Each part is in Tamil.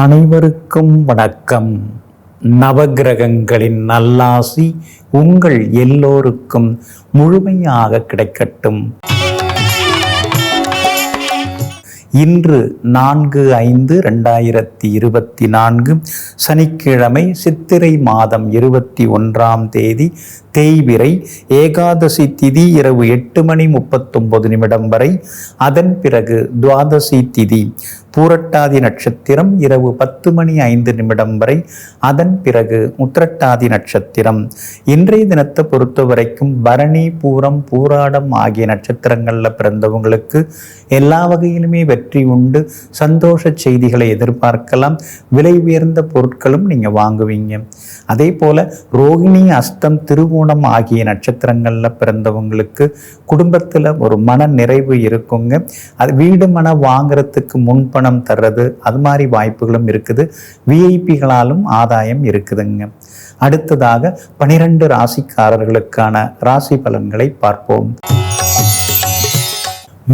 அனைவருக்கும் வணக்கம். நவகிரகங்களின் நல்லாசி உங்கள் எல்லோருக்கும் முழுமையாக கிடைக்கட்டும். இன்று நான்கு ஐந்து ரெண்டாயிரத்தி இருபத்தி நான்கு சனிக்கிழமை சித்திரை மாதம் இருபத்தி ஒன்றாம் தேதி தேய்விரை ஏகாதசி திதி இரவு எட்டு மணி முப்பத்தொன்பது நிமிடம் வரை அதன் பிறகு துவாதசி திதி பூரட்டாதி நட்சத்திரம் இரவு பத்து மணி ஐந்து நிமிடம் வரை அதன் பிறகு உத்திரட்டாதி நட்சத்திரம். இன்றைய தினத்தை பொறுத்த வரைக்கும் பரணி பூரம் பூராடம் ஆகிய நட்சத்திரங்களில் பிறந்தவங்களுக்கு எல்லா வகையிலுமே வெற்றி உண்டு. சந்தோஷ செய்திகளை எதிர்பார்க்கலாம். விலை உயர்ந்த பொருட்களும் நீங்கள் வாங்குவீங்க. அதே போல ரோகிணி அஸ்தம் திருவோணம் ஆகிய நட்சத்திரங்களில் பிறந்தவங்களுக்கு குடும்பத்தில் ஒரு மன நிறைவு இருக்குங்க. அது வீடு மன வாங்குறதுக்கு முன்பணம் தர்றது அது மாதிரி வாய்ப்புகளும் இருக்குது. விஐபிகளாலும் ஆதாயம் இருக்குதுங்க. அடுத்ததாக பனிரெண்டு ராசிக்காரர்களுக்கான ராசி பலன்களை பார்ப்போம்.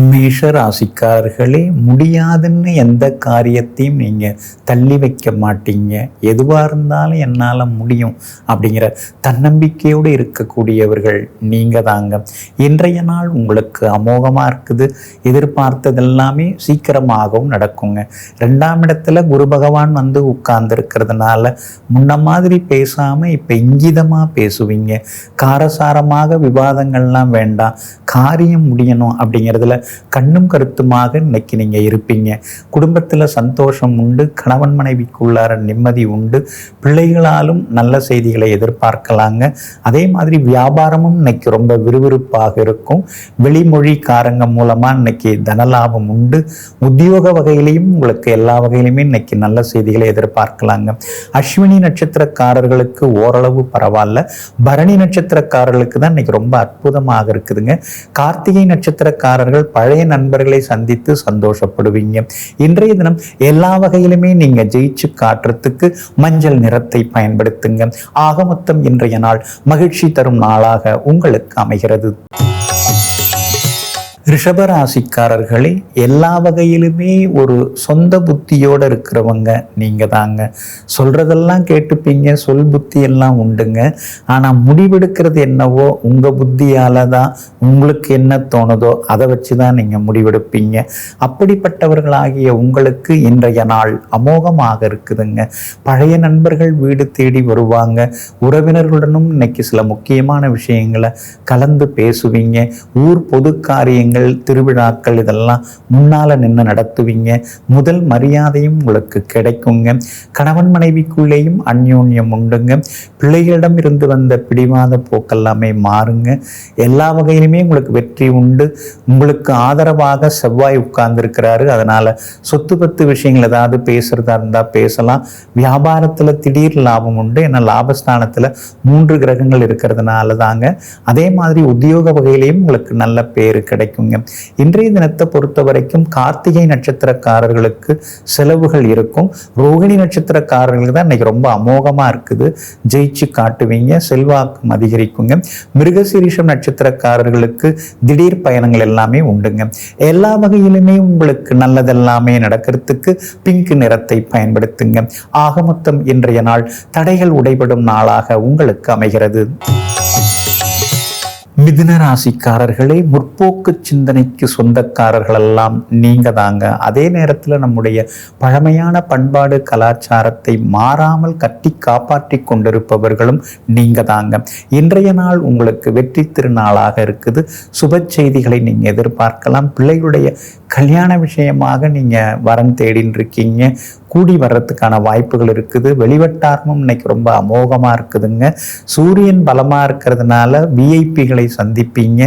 மேஷ ராசிக்காரர்களே முடியாதுன்னு எந்த காரியத்தையும் நீங்கள் தள்ளி வைக்க மாட்டீங்க. எதுவாக இருந்தாலும் என்னால் முடியும் அப்படிங்கிற தன்னம்பிக்கையோடு இருக்கக்கூடியவர்கள் நீங்கள் தாங்க. இன்றைய நாள் உங்களுக்கு அமோகமாக இருக்குது. எதிர்பார்த்ததெல்லாமே சீக்கிரமாகவும் நடக்குங்க. ரெண்டாம் இடத்துல குரு பகவான் வந்து உட்கார்ந்துருக்கிறதுனால முன்ன மாதிரி பேசாமல் இப்போ இங்கிதமாக பேசுவீங்க. காரசாரமாக விவாதங்கள்லாம் வேண்டாம். காரியம் முடியணும் அப்படிங்கிறதுல கண்ணும் கருத்துமாக இன்னைக்கு நீங்கள் இருப்பீங்க. குடும்பத்தில் சந்தோஷம் உண்டு கணவன் மனைவிக்குள்ளார நிம்மதி உண்டு. பிள்ளைகளாலும் நல்ல செய்திகளை எதிர்பார்க்கலாங்க. அதே மாதிரி வியாபாரமும் இன்னைக்கு ரொம்ப விறுவிறுப்பாக இருக்கும். வெளிமொழிக்காரங்க மூலமாக இன்னைக்கு தனலாபம் உண்டு. உத்தியோக வகையிலையும் உங்களுக்கு எல்லா வகையிலுமே இன்னைக்கு நல்ல செய்திகளை எதிர்பார்க்கலாங்க. அஸ்வினி நட்சத்திரக்காரர்களுக்கு ஓரளவு பரவாயில்ல. பரணி நட்சத்திரக்காரர்களுக்கு தான் இன்னைக்கு ரொம்ப அற்புதமாக இருக்குதுங்க. கார்த்திகை நட்சத்திரக்காரர்கள் பழைய நண்பர்களை சந்தித்து சந்தோஷப்படுவீங்க. இன்றைய தினம் எல்லா வகையிலுமே நீங்க ஜெயிச்சு காட்டுறதுக்கு மஞ்சள் நிறத்தை பயன்படுத்துங்க. ஆக மொத்தம் இன்றைய நாள் மகிழ்ச்சி தரும் நாளாக உங்களுக்கு அமைகிறது. ரிஷபராசிக்காரர்களே எல்லா வகையிலுமே ஒரு சொந்த புத்தியோடு இருக்கிறவங்க நீங்கள் தாங்க. சொல்கிறதெல்லாம் கேட்டுப்பீங்க சொல் புத்தி எல்லாம் உண்டுங்க. ஆனால் முடிவெடுக்கிறது என்னவோ உங்கள் புத்தியால் தான் உங்களுக்கு என்ன தோணுதோ அதை வச்சு தான் நீங்கள் முடிவெடுப்பீங்க. அப்படிப்பட்டவர்களாகிய உங்களுக்கு இன்றைய நாள் அமோகமாக இருக்குதுங்க. பழைய நண்பர்கள் வீடு தேடி வருவாங்க. உறவினர்களுடனும் இன்னைக்கு சில முக்கியமான விஷயங்களை கலந்து பேசுவீங்க. ஊர் பொது காரியங்கள் திருவிழாக்கள் இதெல்லாம் முன்னால நின்று நடத்துவீங்க. முதல் மரியாதையும் உங்களுக்கு கிடைக்குங்க. கணவன் மனைவிக்குள்ளேயும் அந்யோன்யம் உண்டுங்க. பிள்ளைகளிடம் இருந்து வந்த பிடிவாத போக்கெல்லாமே மாறுங்க. எல்லா வகையிலுமே உங்களுக்கு வெற்றி உண்டு. உங்களுக்கு ஆதரவாக செவ்வாய் உட்கார்ந்துருக்கிறாரு. அதனால சொத்து பத்து விஷயங்கள் ஏதாவது பேசுறதா இருந்தா பேசலாம். வியாபாரத்துல திடீர் லாபம் உண்டு. ஏன்னா லாபஸ்தானத்தில் மூன்று கிரகங்கள் இருக்கிறதுனால தாங்க அதே மாதிரி உத்தியோக வகையிலையும் உங்களுக்கு நல்ல பேர் கிடைக்கும். இருக்குங்க இன்றைய தினத்தை பொறுத்த வரைக்கும் கார்த்திகை நட்சத்திரக்காரர்களுக்கு செலவுகள் இருக்கும். ரோகிணி நட்சத்திரக்காரர்களுக்கு தான் இன்னைக்கு ரொம்ப அமோகமா இருக்குது. ஜெயிச்சு காட்டுவீங்க செல்வாக்கும் அதிகரிக்குங்க. மிருகசீரிஷம் நட்சத்திரக்காரர்களுக்கு திடீர் பயணங்கள் எல்லாமே உண்டுங்க. எல்லா வகையிலுமே உங்களுக்கு நல்லதெல்லாமே நடக்கிறதுக்கு பிங்க் நிறத்தை பயன்படுத்துங்க. ஆக மொத்தம் இன்றைய நாள் தடைகள் உடைபடும் நாளாக உங்களுக்கு அமைகிறது. மிதுன ராசிக்காரர்களே முற்போக்கு சிந்தனைக்கு சொந்தக்காரர்கள் எல்லாம் நீங்க தாங்க அதே நேரத்தில் நம்முடைய பழமையான பண்பாடு கலாச்சாரத்தை மாறாமல் கட்டி காப்பாற்றி கொண்டிருப்பவர்களும் நீங்க தாங்க இன்றைய நாள் உங்களுக்கு வெற்றி திருநாளாக இருக்குது. சுப செய்திகளை நீங்க எதிர்பார்க்கலாம். பிள்ளைகளுடைய கல்யாண விஷயமாக நீங்க வரம் தேடின்னு இருக்கீங்க கூடி வர்றதுக்கான வாய்ப்புகள் இருக்குது. வெளிவட்டாரமும் இன்னைக்கு ரொம்ப அமோகமாக இருக்குதுங்க. சூரியன் பலமாக இருக்கிறதுனால விஐபிகளை சந்திப்பீங்க.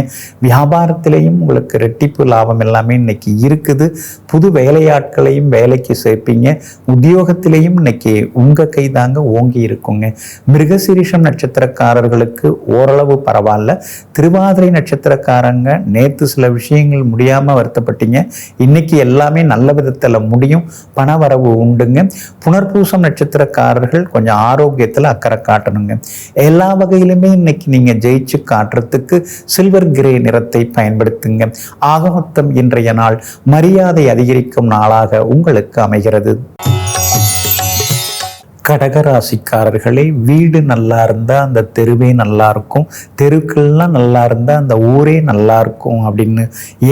வியாபாரத்திலையும் உங்களுக்கு ரெட்டிப்பு லாபம் எல்லாமே இன்னைக்கு இருக்குது. புது வேலையாட்களையும் வேலைக்கு சேர்ப்பீங்க. உத்தியோகத்திலையும் இன்னைக்கு உங்கள் கை தாங்க ஓங்கி இருக்குங்க. மிருகசிரிஷம் நட்சத்திரக்காரர்களுக்கு ஓரளவு பரவாயில்ல. திருவாதிரை நட்சத்திரக்காரங்க நேற்று சில விஷயங்கள் முடியாமல் வருத்தப்பட்டீங்க. இன்னைக்கு எல்லாமே நல்ல விதத்தில் முடியும். பணவரவு உண்டு. உண்டுங்க. புனர்பூசம் நட்சத்திரக்காரர்கள் கொஞ்சம் ஆரோக்கியத்தில் அக்கறை காட்டணுங்க. எல்லா வகையிலுமே இன்னைக்கு நீங்க ஜெயிச்சு காட்டுறதுக்கு சில்வர் கிரே நிறத்தை பயன்படுத்துங்க. ஆக மொத்தம் இன்றைய நாள் மரியாதை அதிகரிக்கும் நாளாக உங்களுக்கு அமைகிறது. கடகராசிக்காரர்களே வீடு நல்லா இருந்தால் அந்த தெருவே நல்லா இருக்கும் தெருக்கள்லாம் நல்லா இருந்தால் அந்த ஊரே நல்லா இருக்கும் அப்படின்னு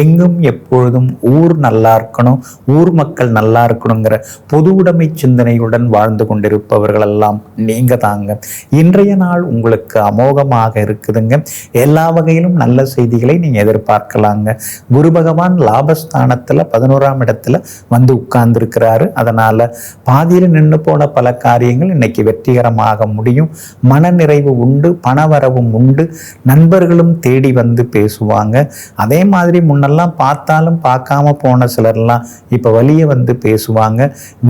எங்கும் எப்பொழுதும் ஊர் நல்லா இருக்கணும் ஊர் மக்கள் நல்லா இருக்கணுங்கிற பொது உடைமை சிந்தனையுடன் வாழ்ந்து கொண்டிருப்பவர்களெல்லாம் நீங்க தாங்க. இன்றைய நாள் உங்களுக்கு அமோகமாக இருக்குதுங்க. எல்லா வகையிலும் நல்ல செய்திகளை நீங்க எதிர்பார்க்கலாங்க. குரு பகவான் லாபஸ்தானத்துல பதினோராம் இடத்துல வந்து உட்கார்ந்துருக்கிறாரு. அதனால பாதியில் நின்று போன பல காரியங்கள் இன்னைக்கு வெற்றிகரமாக முடியும். மனநிறைவு உண்டு பணவரவும் உண்டு. நண்பர்களும் தேடி வந்து பேசுவாங்க. அதே மாதிரி முன்னெல்லாம் பார்த்தாலும் பார்க்காம போன சிலர்லாம் இப்போ வழியை வந்து பேசுவாங்க.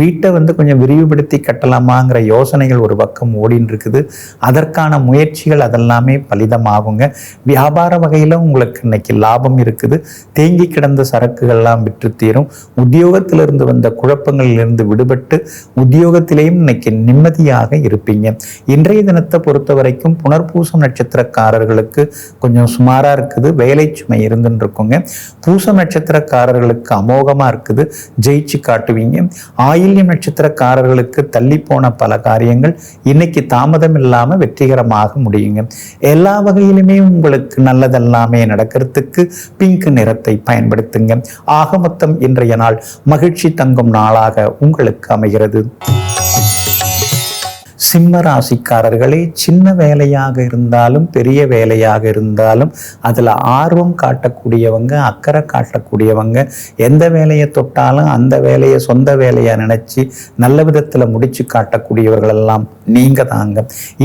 வீட்டை வந்து கொஞ்சம் விரிவுபடுத்தி கட்டலாமாங்கிற யோசனைகள் ஒரு பக்கம் ஓடின்னு இருக்குது அதற்கான முயற்சிகள் அதெல்லாமே பலிதமாகுங்க. வியாபார வகையில் உங்களுக்கு இன்னைக்கு லாபம் இருக்குது. தேங்கி கிடந்த சரக்குகள்லாம் விற்று தீரும் உத்தியோகத்திலிருந்து வந்த குழப்பங்களிலிருந்து விடுபட்டு உத்தியோகத்திலேயும் இன்னைக்கு நிம்மதியாக இருப்பீங்க. இன்றைய தினத்தை பொறுத்த வரைக்கும் புனர்பூசம் நட்சத்திரக்காரர்களுக்கு கொஞ்சம் சுமாராக இருக்குது. வேலை சுமை இருந்துன்னு இருக்குங்க பூசம் நட்சத்திரக்காரர்களுக்கு அமோகமாக இருக்குது. ஜெயிச்சு காட்டுவீங்க. ஆயில்யம் நட்சத்திரக்காரர்களுக்கு தள்ளி போன பல காரியங்கள் இன்னைக்கு தாமதம் இல்லாமல் வெற்றிகரமாக முடியுங்க. எல்லா வகையிலுமே உங்களுக்கு நல்லதெல்லாமே நடக்கிறதுக்கு பிங்க் நிறத்தை பயன்படுத்துங்க. ஆக மொத்தம் இன்றைய நாள் மகிழ்ச்சி தங்கும் நாளாக உங்களுக்கு அமைகிறது. சிம்ம ராசிக்காரர்களே சின்ன வேலையாக இருந்தாலும் பெரிய வேலையாக இருந்தாலும் அதில் ஆர்வம் காட்டக்கூடியவங்க அக்கறை காட்டக்கூடியவங்க எந்த வேலையை தொட்டாலும் அந்த வேலையை சொந்த வேலையாக நினச்சி நல்ல விதத்தில் முடிச்சு காட்டக்கூடியவர்களெல்லாம் நீங்கள் தாங்க.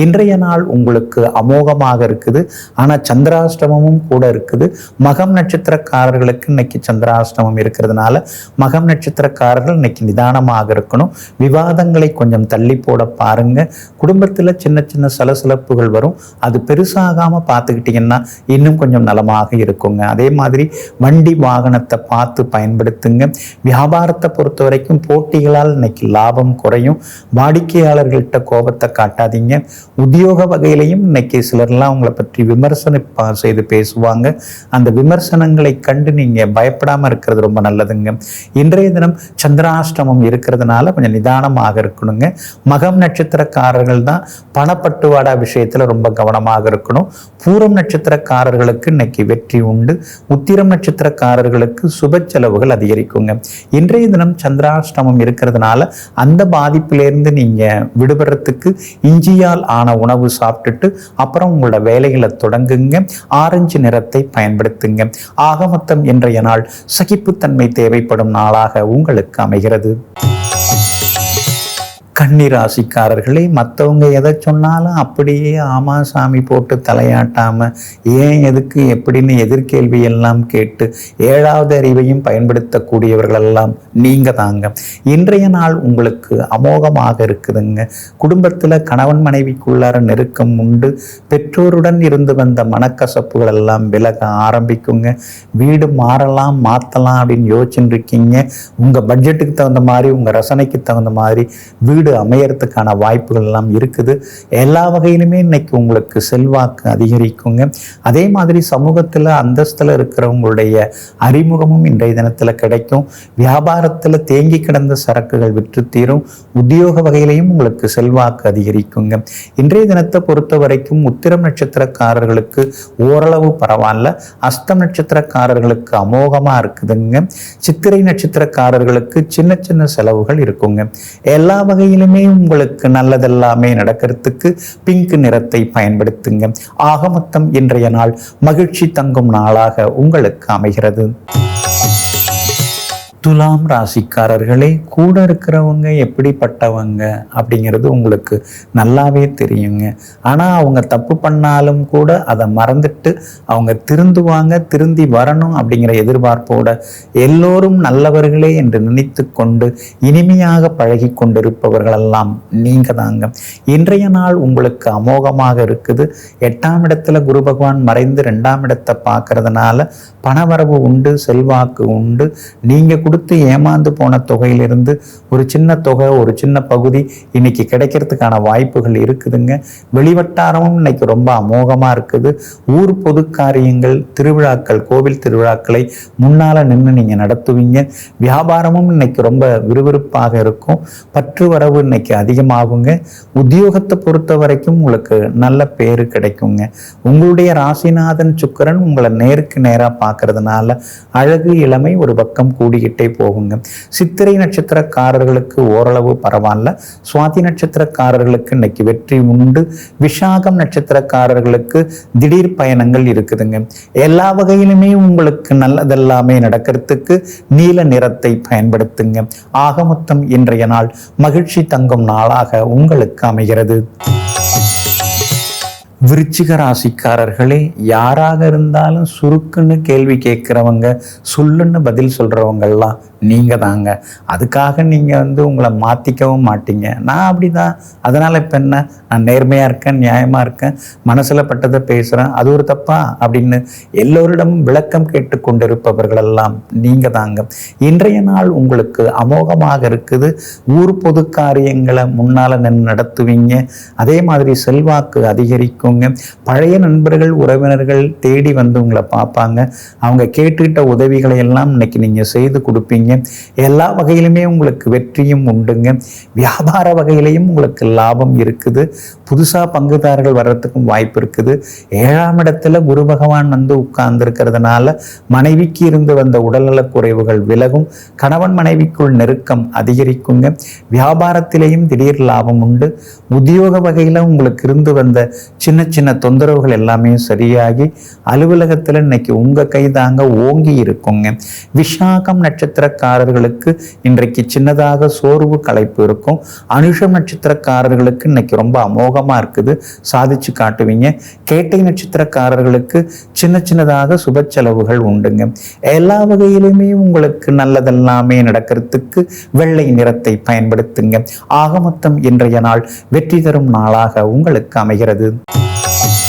இன்றைய நாள் உங்களுக்கு அமோகமாக இருக்குது. ஆனால் சந்திராஷ்டமமும் கூட இருக்குது. மகம் நட்சத்திரக்காரர்களுக்கு இன்னைக்கு சந்திராஷ்டமம் இருக்கிறதுனால மகம் நட்சத்திரக்காரர்கள் இன்னைக்கு நிதானமாக இருக்கணும். விவாதங்களை கொஞ்சம் தள்ளி போட பாருங்கள் குடும்பத்தில் சின்ன சின்ன சலசலப்புகள் வரும். அது பெருசாகாமல் பார்த்துக்கிட்டிங்கன்னா இன்னும் கொஞ்சம் நலமாக இருக்குங்க. அதே மாதிரி வண்டி வாகனத்தை பார்த்து பயன்படுத்துங்க. வியாபாரத்தை பொறுத்த வரைக்கும் போட்டிகளால் இன்னைக்கு லாபம் குறையும். வாடிக்கையாளர்கள்ட்ட கோபத்தை காட்டாதீங்க. உத்தியோக வகையிலையும் இன்னைக்கு சிலர்லாம் உங்களை பற்றி விமர்சனம் செய்து பேசுவாங்க. அந்த விமர்சனங்களை கண்டு நீங்கள் பயப்படாமல் இருக்கிறது ரொம்ப நல்லதுங்க. இன்றைய தினம் சந்திராஷ்டமம் இருக்கிறதுனால கொஞ்சம் நிதானமாக இருக்கணுங்க. மகம் நட்சத்திரக்காரர்கள் தான் பணப்பட்டுவாடா விஷயத்தில் ரொம்ப கவனமாக இருக்கணும். பூரம் நட்சத்திரக்காரர்களுக்கு இன்னைக்கு வெற்றி உண்டு. உத்திரம் நட்சத்திரக்காரர்களுக்கு சுப செலவுகள் அதிகரிக்குங்க. இன்றைய தினம் சந்திராஷ்டமம் இருக்கிறதுனால அந்த பாதிப்பிலேருந்து நீங்கள் விடுபடுறதுக்கு இஞ்சியால் ஆன உணவு சாப்பிட்டுட்டு அப்புறம் உங்களோட வேலைகளை தொடங்குங்க. ஆரஞ்சு நிறத்தை பயன்படுத்துங்க. ஆக மொத்தம் இன்றைய நாள் சகிப்புத்தன்மை தேவைப்படும் நாளாக உங்களுக்கு அமைகிறது. கன்னிராசிக்காரர்களே மற்றவங்க எதை சொன்னாலும் அப்படியே ஆமா சாமி போட்டு தலையாட்டாமல் ஏன் எதுக்கு எப்படின்னு எதிர்கேள்வி எல்லாம் கேட்டு ஏழாவது அறிவையும் பயன்படுத்தக்கூடியவர்களெல்லாம் நீங்கள் தாங்க. இன்றைய நாள் உங்களுக்கு அமோகமாக இருக்குதுங்க. குடும்பத்தில் கணவன் மனைவிக்குள்ளார நெருக்கம் உண்டு. பெற்றோருடன் இருந்து வந்த மனக்கசப்புகள் எல்லாம் விலக ஆரம்பிக்குங்க. வீடு மாறலாம் மாற்றலாம் அப்படின்னு யோசிச்சுட்டு இருக்கீங்க. உங்கள் பட்ஜெட்டுக்கு தகுந்த மாதிரி உங்கள் ரசனைக்கு தகுந்த மாதிரி வீடு அமையறதுக்கான வாய்ப்புகள் எல்லாம் இருக்குது. எல்லா வகையிலுமே இன்னைக்கு உங்களுக்கு செல்வாக்கு அதிகரிக்குங்க. அதே மாதிரி சமூகத்தில் அந்தஸ்தில் இருக்கிறவங்களுடைய அறிமுகமும் இன்றைய தினத்தில் கிடைக்கும். வியாபாரத்தில் தேங்கி கிடந்த சரக்குகள் விற்று தீரும். உத்தியோக வகையிலையும் உங்களுக்கு செல்வாக்கு அதிகரிக்குங்க. இன்றைய தினத்தை பொறுத்த வரைக்கும் உத்திரம் நட்சத்திரக்காரர்களுக்கு ஓரளவு பரவாயில்ல. அஸ்தம் நட்சத்திரக்காரர்களுக்கு அமோகமாக இருக்குதுங்க. சித்திரை நட்சத்திரக்காரர்களுக்கு சின்ன சின்ன செலவுகள் இருக்குங்க. எல்லா வகையிலும் உங்களுக்கு நல்லதெல்லாமே நடக்கிறதுக்கு பிங்க் நிறத்தை பயன்படுத்துங்க. ஆக மொத்தம் இன்றைய நாள் மகிழ்ச்சி தங்கும் நாளாக உங்களுக்கு அமைகிறது. துலாம் ராசிக்காரர்களே கூட இருக்கிறவங்க எப்படிப்பட்டவங்க அப்படிங்கிறது உங்களுக்கு நல்லாவே தெரியுங்க. ஆனால் அவங்க தப்பு பண்ணாலும் கூட அதை மறந்துட்டு அவங்க திருந்துவாங்க திருந்தி வரணும் அப்படிங்கிற எதிர்பார்ப்போட எல்லோரும் நல்லவர்களே என்று நினைத்து கொண்டு இனிமையாக பழகி கொண்டிருப்பவர்களெல்லாம் நீங்க தாங்க. இன்றைய நாள் உங்களுக்கு அமோகமாக இருக்குது. எட்டாம் இடத்துல குரு பகவான் மறைந்து ரெண்டாம் இடத்தை பார்க்கறதுனால பணவரவு உண்டு செல்வாக்கு உண்டு. நீங்க கொடுத்து ஏமாந்து போன தொகையிலிருந்து ஒரு சின்ன தொகை ஒரு சின்ன பகுதி இன்னைக்கு கிடைக்கிறதுக்கான வாய்ப்புகள் இருக்குதுங்க. வெளிவட்டாரமும் இன்னைக்கு ரொம்ப அமோகமாக இருக்குது. ஊர் பொது காரியங்கள் திருவிழாக்கள் கோவில் திருவிழாக்களை முன்னால் நின்று நீங்கள் நடத்துவீங்க. வியாபாரமும் இன்னைக்கு ரொம்ப விறுவிறுப்பாக இருக்கும். பற்று வரவு இன்னைக்கு அதிகமாகுங்க. உத்தியோகத்தை பொறுத்த வரைக்கும் உங்களுக்கு நல்ல பேர் கிடைக்குங்க. உங்களுடைய ராசிநாதன் சுக்கிரன் உங்களை நேருக்கு நேராக பார்க்கறதுனால அழகு இளமை ஒரு பக்கம் கூடிக்கிட்டு போகுங்க. சித்திரை நட்சத்திரக்காரர்களுக்கு ஓரளவு பரவாயில்ல. சுவாதி நட்சத்திரக்காரர்களுக்கு இன்னைக்கு வெற்றி உண்டு. விஷாகம் நட்சத்திரக்காரர்களுக்கு திடீர் பயணங்கள் இருக்குதுங்க. எல்லா வகையிலுமே உங்களுக்கு நல்லதெல்லாமே நடக்கிறதுக்கு நீல நிறத்தை பயன்படுத்துங்க. ஆக மொத்தம் இன்றைய நாள் மகிழ்ச்சி தங்கும் நாளாக உங்களுக்கு அமைகிறது. விருச்சிக ராசிக்காரர்களே யாராக இருந்தாலும் சுருக்குன்னு கேள்வி கேட்குறவங்க சொல்லுன்னு பதில் சொல்கிறவங்கெல்லாம் நீங்கள் தாங்க. அதுக்காக நீங்கள் வந்து உங்களை மாற்றிக்கவும் மாட்டீங்க. நான் அப்படி தான் அதனால் இப்போ என்ன? நான் நேர்மையாக இருக்கேன் நியாயமாக இருக்கேன் மனசில் பட்டதை பேசுகிறேன் அது ஒரு தப்பா? அப்படின்னு எல்லோரிடமும் விளக்கம் கேட்டுக்கொண்டிருப்பவர்களெல்லாம் நீங்கள் தாங்க. இன்றைய நாள் உங்களுக்கு அமோகமாக இருக்குது. ஊர் பொது காரியங்களை முன்னால் நின்று நடத்துவீங்க. அதே மாதிரி செல்வாக்கு அதிகரிக்கும். அதிகரிக்குங்க பழைய நண்பர்கள் உறவினர்கள் தேடி வந்து உங்களை பார்ப்பாங்க. அவங்க கேட்டுக்கிட்ட உதவிகளை எல்லாம் இன்னைக்கு நீங்கள் செய்து கொடுப்பீங்க. எல்லா வகையிலுமே உங்களுக்கு வெற்றியும் உண்டுங்க. வியாபார வகையிலையும் உங்களுக்கு லாபம் இருக்குது. புதுசாக பங்குதாரர்கள் வர்றதுக்கும் வாய்ப்பு இருக்குது. ஏழாம் இடத்துல குரு பகவான் வந்து உட்கார்ந்துருக்கிறதுனால மனைவிக்கு இருந்து வந்த உடல்நலக் குறைவுகள் விலகும். கணவன் மனைவிக்குள் நெருக்கம் அதிகரிக்குங்க. வியாபாரத்திலேயும் திடீர் லாபம் உண்டு. உத்தியோக வகையில் உங்களுக்கு இருந்து வந்த சின்ன சின்ன தொந்தரவுகள் எல்லாமே சரியாகி அலுவலகத்தில் இன்னைக்கு உங்கள் கை தாங்க ஓங்கி இருக்குங்க. விஷாகம் நட்சத்திரக்காரர்களுக்கு இன்றைக்கு சின்னதாக சோர்வு களைப்பு இருக்கும். அனுஷம் நட்சத்திரக்காரர்களுக்கு இன்னைக்கு ரொம்ப அமோகமாக இருக்குது. சாதிச்சு காட்டுவீங்க. கேட்டை நட்சத்திரக்காரர்களுக்கு சின்ன சின்னதாக சுப செலவுகள் உண்டுங்க. எல்லா வகையிலுமே உங்களுக்கு நல்லதெல்லாமே நடக்கிறதுக்கு வெள்ளை நிறத்தை பயன்படுத்துங்க. ஆக மொத்தம் இன்றைய நாள் வெற்றி தரும் நாளாக உங்களுக்கு அமைகிறது. Thank you.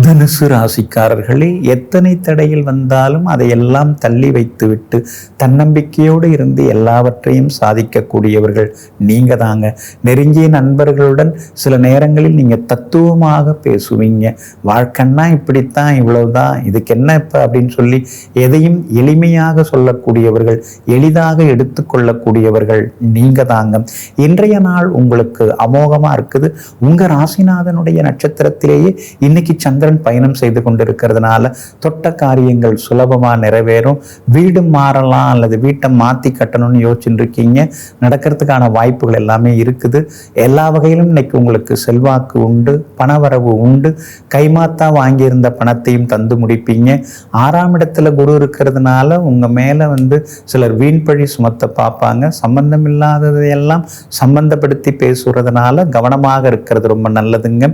தனுசு ராசிக்காரர்களே எத்தனை தடையில் வந்தாலும் அதையெல்லாம் தள்ளி வைத்துவிட்டு தன்னம்பிக்கையோடு இருந்து எல்லாவற்றையும் சாதிக்கக்கூடியவர்கள் நீங்க தாங்க. நெருங்கிய நண்பர்களுடன் சில நேரங்களில் நீங்க தத்துவமாக பேசுவீங்க. வாழ்க்கைன்னா இப்படித்தான் இவ்வளவுதான் இதுக்கு என்ன இப்ப அப்படின்னு சொல்லி எதையும் எளிமையாக சொல்லக்கூடியவர்கள் எளிதாக எடுத்துக்கொள்ளக்கூடியவர்கள் நீங்க தாங்க. இன்றைய நாள் உங்களுக்கு அமோகமா இருக்குது. உங்க ராசிநாதனுடைய நட்சத்திரத்திலேயே இன்னைக்கு சந்திரன் பயணம் செய்து கொண்டிருக்கிறதுனால தொட்ட காரியங்கள் சுலபமாக நிறைவேறும். வீடு மாறலாம் அல்லது வீட்டை மாற்றி கட்டணும்னு யோசிச்சுட்டு இருக்கீங்க நடக்கிறதுக்கான வாய்ப்புகள் எல்லாமே இருக்குது. எல்லா வகையிலும் இன்னைக்கு உங்களுக்கு செல்வாக்கு உண்டு பணவரவு உண்டு. கைமாத்தா வாங்கியிருந்த பணத்தையும் தந்து முடிப்பீங்க. ஆறாம் இடத்துல குரு இருக்கிறதுனால உங்கள் மேலே வந்து சிலர் வீண்பழி சுமத்த பார்ப்பாங்க. சம்பந்தம் இல்லாததையெல்லாம் சம்பந்தப்படுத்தி பேசுறதுனால கவனமாக இருக்கிறது ரொம்ப நல்லதுங்க.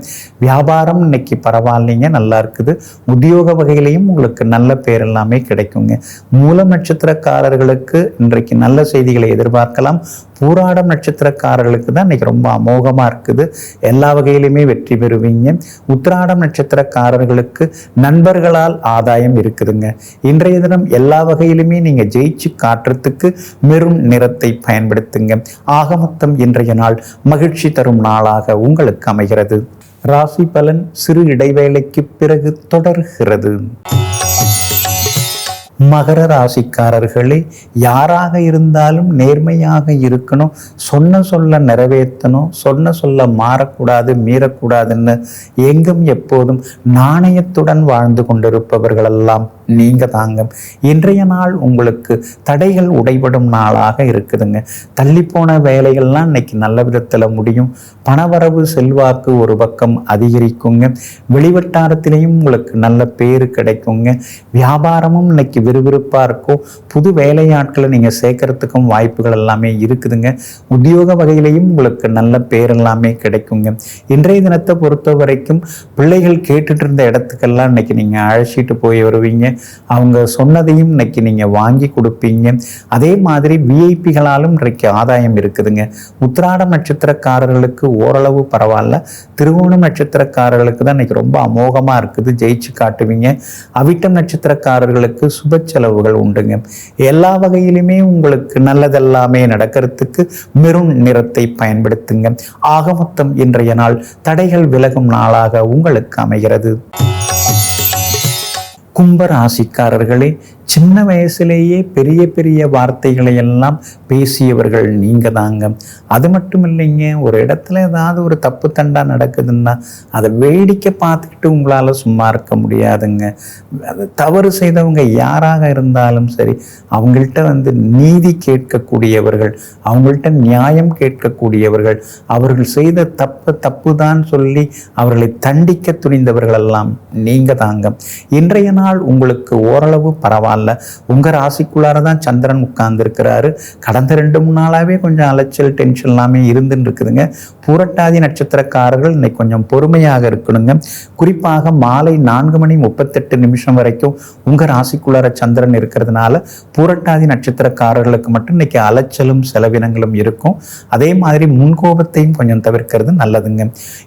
வியாபாரம் இன்னைக்கு பரவாயில்ல வாழ்ந்தீங்க நல்லா இருக்குது. உத்தியோக வகையிலையும் உங்களுக்கு நல்ல பேர் எல்லாமே கிடைக்குங்க. மூலம் நட்சத்திரக்காரர்களுக்கு இன்றைக்கு நல்ல செய்திகளை எதிர்பார்க்கலாம். பூராடம் நட்சத்திரக்காரர்களுக்கு தான் இன்றைக்கி ரொம்ப அமோகமா இருக்குது. எல்லா வகையிலுமே வெற்றி பெறுவீங்க. உத்திராடம் நட்சத்திரக்காரர்களுக்கு நண்பர்களால் ஆதாயம் இருக்குதுங்க. இன்றைய தினம் எல்லா வகையிலுமே நீங்க ஜெயிச்சு காட்டுறதுக்கு மெரும் நிறத்தை பயன்படுத்துங்க. ஆகமொத்தம் இன்றைய நாள் மகிழ்ச்சி தரும் நாளாக உங்களுக்கு அமைகிறது. ராசி பலன் சிறு இடைவேளைக்கு பிறகு தொடர்கிறது. மகர ராசிக்காரர்களே யாராக இருந்தாலும் நேர்மையாக இருக்கணும். சொன்ன சொல்ல நிறைவேற்றணும் சொன்ன சொல்ல மாறக்கூடாது மீறக்கூடாதுன்னு எங்கும் எப்போதும் நாணயத்துடன் வாழ்ந்து கொண்டிருப்பவர்களெல்லாம் நீங்க தாங்க. இன்றைய நாள் உங்களுக்கு தடைகள் உடைபடும் நாளாக இருக்குதுங்க. தள்ளிப்போன வேலைகள்லாம் இன்னைக்கு நல்ல விதத்தில் முடியும். பணவரவு செல்வாக்கு ஒரு பக்கம் அதிகரிக்குங்க. வெளிவட்டாரத்திலையும் உங்களுக்கு நல்ல பேர் கிடைக்குங்க. வியாபாரமும் இன்னைக்கு விறுவிறுப்பாக இருக்கும். புது வேலையாட்களை நீங்கள் சேர்க்கறதுக்கும் வாய்ப்புகள் எல்லாமே இருக்குதுங்க. உத்தியோக வகையிலையும் உங்களுக்கு நல்ல பேர் எல்லாமே கிடைக்குங்க. இன்றைய தினத்தை பொறுத்த வரைக்கும் பிள்ளைகள் கேட்டுட்டு இருந்த இடத்துக்கெல்லாம் இன்னைக்கு நீங்கள் அழைச்சிட்டு போய் வருவீங்க. அவங்க சொன்னதையும் இன்னைக்கு நீங்கள் வாங்கி கொடுப்பீங்க. அதே மாதிரி விஐபிகளாலும் இன்றைக்கு ஆதாயம் இருக்குதுங்க. உத்திராடம் நட்சத்திரக்காரர்களுக்கு ஓரளவு பரவாயில்ல. திருவோணம் நட்சத்திரக்காரர்களுக்கு தான் இன்னைக்கு ரொம்ப அமோகமாக இருக்குது. ஜெயிச்சு காட்டுவீங்க. அவிட்டம் நட்சத்திரக்காரர்களுக்கு சுப செலவுகள் உண்டுங்க. எல்லா வகையிலுமே உங்களுக்கு நல்லதெல்லாமே நடக்கிறதுக்கு மெருண் நிறத்தை பயன்படுத்துங்க. ஆக மொத்தம் இன்றைய நாள் தடைகள் விலகும் நாளாக உங்களுக்கு அமைகிறது. கும்ப ராசிக்காரர்களே சின்ன வயசுலேயே பெரிய பெரிய வார்த்தைகளை எல்லாம் பேசியவர்கள் நீங்கள் தாங்க அது மட்டும் இல்லைங்க ஒரு இடத்துல ஏதாவது ஒரு தப்பு தண்டா நடக்குதுன்னா அதை வேடிக்கை பார்த்துக்கிட்டு உங்களால் சும்மா இருக்க முடியாதுங்க. அது தவறு செய்தவங்க யாராக இருந்தாலும் சரி அவங்கள்ட்ட வந்து நீதி கேட்கக்கூடியவர்கள் அவங்கள்ட்ட நியாயம் கேட்கக்கூடியவர்கள் அவர்கள் செய்த தப்பு தப்பு தான் சொல்லி அவர்களை தண்டிக்க துணிந்தவர்கள் எல்லாம் நீங்கள் தாங்க இன்றைய நாள் உங்களுக்கு ஓரளவு பரவாயில்ல. உங்கள் ராசிக்குள்ளார தான் சந்திரன் உட்கார்ந்துருக்கிறாரு. கடந்த ரெண்டு மூணு நாளாகவே கொஞ்சம் அலைச்சல் டென்ஷன் எல்லாமே இருந்துன்னு இருக்குதுங்க பூரட்டாதி நட்சத்திரக்காரர்கள் இன்னைக்கு கொஞ்சம் பொறுமையாக இருக்கணுங்க. குறிப்பாக மாலை நான்கு மணி முப்பத்தெட்டு நிமிஷம் வரைக்கும் உங்கள் ராசிக்குள்ளார சந்திரன் இருக்கிறதுனால பூரட்டாதி நட்சத்திரக்காரர்களுக்கு மட்டும் இன்னைக்கு அலைச்சலும் செலவினங்களும் இருக்கும். அதே மாதிரி முன்கோபத்தையும் கொஞ்சம் தவிர்க்கிறது நல்லதுங்க.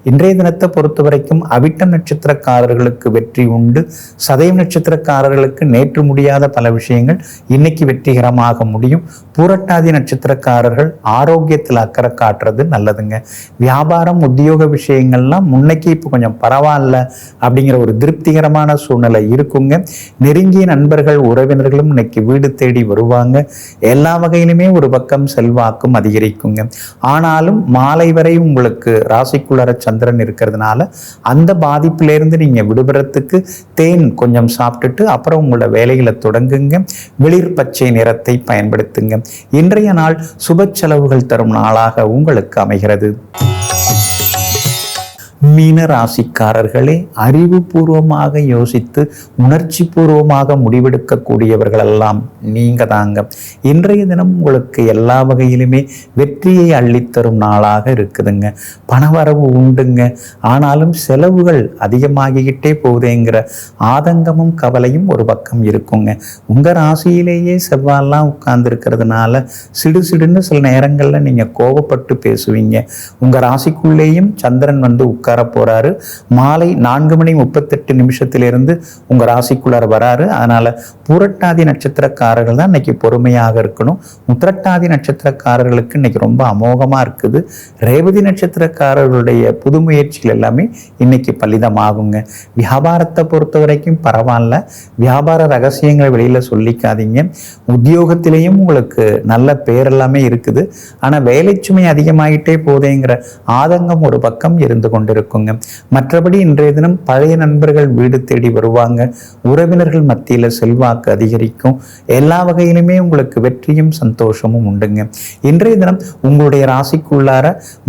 இன்றைய தினத்தை பொறுத்த வரைக்கும் அவிட்டம் நட்சத்திரக்காரர்களுக்கு வெற்றி உண்டு. சதயம் நட்சத்திரக்காரர்களுக்கு நேற்று முடியாத பல விஷயங்கள் இன்னைக்கு வெற்றிகரமாக முடியும். பூரட்டாதி நட்சத்திரக்காரர்கள் ஆரோக்கியத்தில் அக்கறை காட்டுறது நல்லதுங்க. வியாபாரம் உத்தியோக விஷயங்கள்லாம் முன்னைக்கு இப்போ கொஞ்சம் பரவாயில்ல அப்படிங்கிற ஒரு திருப்திகரமான சூழ்நிலை இருக்குங்க. நெருங்கிய நண்பர்கள் உறவினர்களும் இன்னைக்கு வீடு தேடி வருவாங்க. எல்லா வகையிலுமே ஒரு பக்கம் செல்வாக்கும் அதிகரிக்குங்க. ஆனாலும் மாலை வரை உங்களுக்கு ராசிக்குள்ளர சந்திரன் இருக்கிறதுனால அந்த பாதிப்பிலிருந்து நீங்கள் விடுபடுறதுக்கு தேன் கொஞ்சம் சாப்பிட்டுட்டு அப்புறம் உங்களோட வேலைகளை தொடங்குங்க. வெளிர் பச்சை நிறத்தை பயன்படுத்துங்க. இன்றைய நாள் சுப செலவுகள் தரும் நாளாக உங்களுக்கு அமைகிறது. மீன ராசிக்காரர்களே அறிவுபூர்வமாக யோசித்து உணர்ச்சி பூர்வமாக முடிவெடுக்கக்கூடியவர்களெல்லாம் நீங்க தாங்க. இன்றைய தினம் உங்களுக்கு எல்லா வகையிலுமே வெற்றியை அள்ளித்தரும் நாளாக இருக்குதுங்க. பணவரவு உண்டுங்க. ஆனாலும் செலவுகள் அதிகமாகிக்கிட்டே போகுதேங்கிற ஆதங்கமும் கவலையும் ஒரு பக்கம் இருக்குங்க. உங்க ராசியிலேயே செவ்வாயெல்லாம் உட்கார்ந்து இருக்கிறதுனால சிடு சிடுன்னு சில நேரங்களில் நீங்க கோபப்பட்டு பேசுவீங்க. உங்க ராசிக்குள்ளேயும் சந்திரன் வந்து உட்கார் போறாரு மாலை நான்கு மணி முப்பத்தெட்டு நிமிஷத்திலிருந்து உங்க ராசிக்குள்ளார் வராரு. அதனால பூரட்டாதி நட்சத்திரக்காரர்கள் தான் இன்னைக்கு பொறுமையாக இருக்கணும். உத்திரட்டாதி நட்சத்திரக்காரர்களுக்கு இன்னைக்கு ரொம்ப அமோகமா இருக்குது. ரேவதி நட்சத்திரக்காரர்களுடைய புது முயற்சிகள் எல்லாமே இன்னைக்கு பலிதமாகுங்க. வியாபாரத்தை பொறுத்த வரைக்கும் பரவாயில்ல. வியாபார ரகசியங்களை வெளியில சொல்லிக்காதீங்க. உத்தியோகத்திலேயும் உங்களுக்கு நல்ல பேர் எல்லாமே இருக்குது. ஆனா வேலை சுமை அதிகமாயிட்டே போதேங்கிற ஆதங்கம் ஒரு பக்கம் இருந்து கொண்டிருக்கும். இருக்குங்க. மற்றபடி இன்றைய தினம் பழைய நண்பர்கள் வீடு தேடி வருவாங்க. உறவினர்கள் மத்தியில் செல்வாக்கு அதிகரிக்கும். எல்லா வகையிலுமே உங்களுக்கு வெற்றியும் சந்தோஷமும் உண்டுங்க. இன்றைய தினம் உங்களுடைய ராசிக்குள்ளார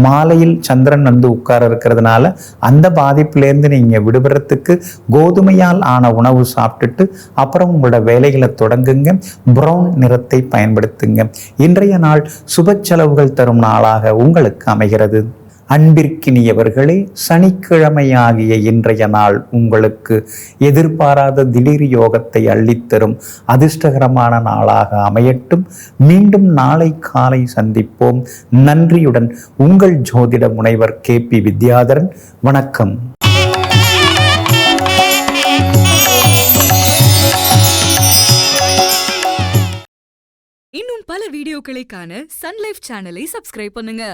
மாலையில் சந்திரன் வந்து உட்கார இருக்கிறதுனால அந்த பாதிப்பிலேருந்து நீங்க விடுபடுறதுக்கு கோதுமையால் ஆன உணவு சாப்பிட்டுட்டு அப்புறம் உங்களோட வேலைகளை தொடங்குங்க. ப்ரௌன் நிறத்தை பயன்படுத்துங்க. இன்றைய நாள் சுப செலவுகள் தரும் நாளாக உங்களுக்கு அமைகிறது. அன்பிற்கினியவர்களே சனிக்கிழமையாகிய இன்றைய நாள் உங்களுக்கு எதிர்பாராத திடீர் யோகத்தை அள்ளித்தரும் அதிர்ஷ்டகரமான நாளாக அமையட்டும். மீண்டும் நாளை காலை சந்திப்போம். நன்றியுடன் உங்கள் ஜோதிட முனைவர் கே பி வித்யாதரன். வணக்கம். இன்னும் பல வீடியோக்களை காண சன்லைஃப் சேனலை சப்ஸ்கிரைப் பண்ணுங்க.